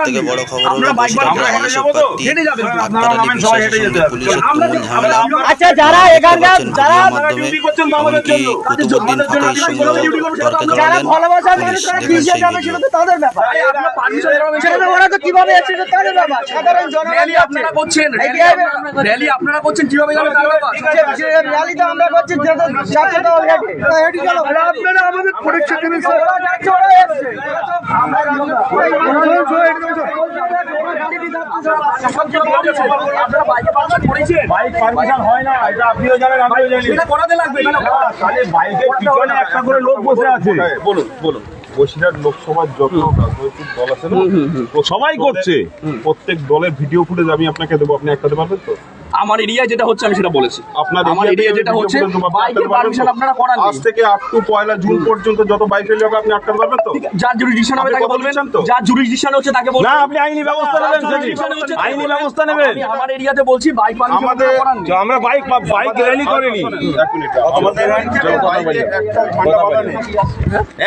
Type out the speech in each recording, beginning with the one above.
থেকে বড় খবর হলো আচ্ছা যারা যারা যারা ভালোবাসার মানুষ তারা যাবে সেটা তো তাদের ব্যাপার। ওরা তো কীভাবে এসেছে তাদের ব্যাপার। সাধারণ জনগণ আপনারা করছেন র্যালি আপনারা- করছেন। কীভাবে যাবে? তার ব্যাপার। র্যালি তো আমরা করছি। আপনারা আমাদের পরীক্ষা দেবেন ওরা যাচ্ছে ওরা এসছে আপনারা বাইকে পারমিশন করেছেন? বাইক পারমিশন হয় না এটা আপনিও জানেন আমিও জানি করাতে লাগবে বাইকের পিছনে একটা করে লোক বসে আছে বলুন বলুন বসিরহাট লোকসভার যত রাজনৈতিক দল আছে না সবাই করছে। প্রত্যেক দলের ভিডিও ফুটেজ আমি আপনাকে দেবো আপনি একটা দিতে পারবেন তো? আমার এরিয়া যেটা হচ্ছে আমি সেটা বলেছি। আপনার আমার এরিয়া যেটা হচ্ছে বাইকের পারমিশন আপনারা করান আজ থেকে আপ টু পয়লা জুন পর্যন্ত যত বাইক রেলি হবে আপনি আটকাতে পারবেন তো? যার জুরিডিকশন হবে তাকে বলবেন। তো? যার জুরিডিকশন হচ্ছে তাকে না আপনি আইনি ব্যবস্থা নেবেন আইনি ব্যবস্থা নেবেন। আমার এরিয়াতে বলছি বাইক পারমিশন আমাদের করান আমরা বাইক বাইক র্যালি করিনি। এক মিনিট আমাদের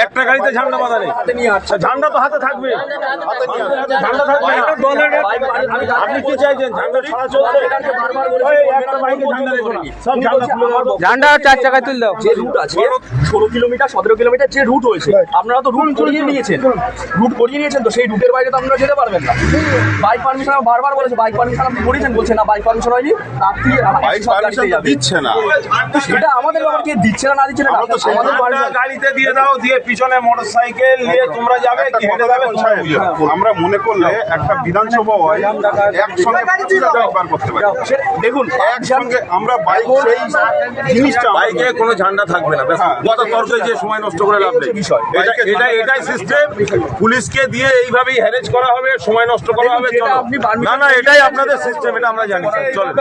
একটা ঝান্ডা বাঁধা একটা ঝান্ডা নেই তো হাতে থাকবে। ঝান্ডা থাকবে। আপনি কি চাইছেন? ঝান্ডা ছাড়া সব দেওয়ার চার চাকায় তুল দাও যে রুট আছে ষোলো কিলোমিটার সতেরো কিলোমিটার যে রুট হয়েছে আপনারা তো রুট করিয়ে নিয়েছেন। রুট করিয়ে নিয়েছেন তো সেই রুটের বাইরে তো আপনারা যেতে পারবেন না। বাইক পারমিশন বারবার বলেছে বাইক পারমিশন আপনি করেছেন বলছেন না বাইক পারমিশন হয়নি দিচ্ছে না। সেটা আমাদের ব্যাপার কে দিচ্ছে না না দিচ্ছে না আমাদের গাড়িতে দিয়ে দাও দিয়ে পিছনে মোটরসাইকেল নিয়ে তোমরা যাবে কি হেঁটে যাবে আমরা মনে করলে একটা বিধানসভা হয় একসঙ্গে প্রতিটা বাইক বার করতে পারি। দেখুন একসঙ্গে আমরা বাইক সেই জিনিসটা বাইকে কোনো ঝান্ডা থাকবে না। ব্যাস হ্যাঁ। কত তর্কে যে সময় নষ্ট করে লাভ নেই। বিষয়। এটা এটা এটাই সিস্টেম পুলিশকে দিয়ে এইভাবেই হ্যারেজ করা হবে সময় নষ্ট করা হবে না না এটাই আপনাদের সিস্টেম এটা আমরা জানি। চলো।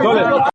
চলো।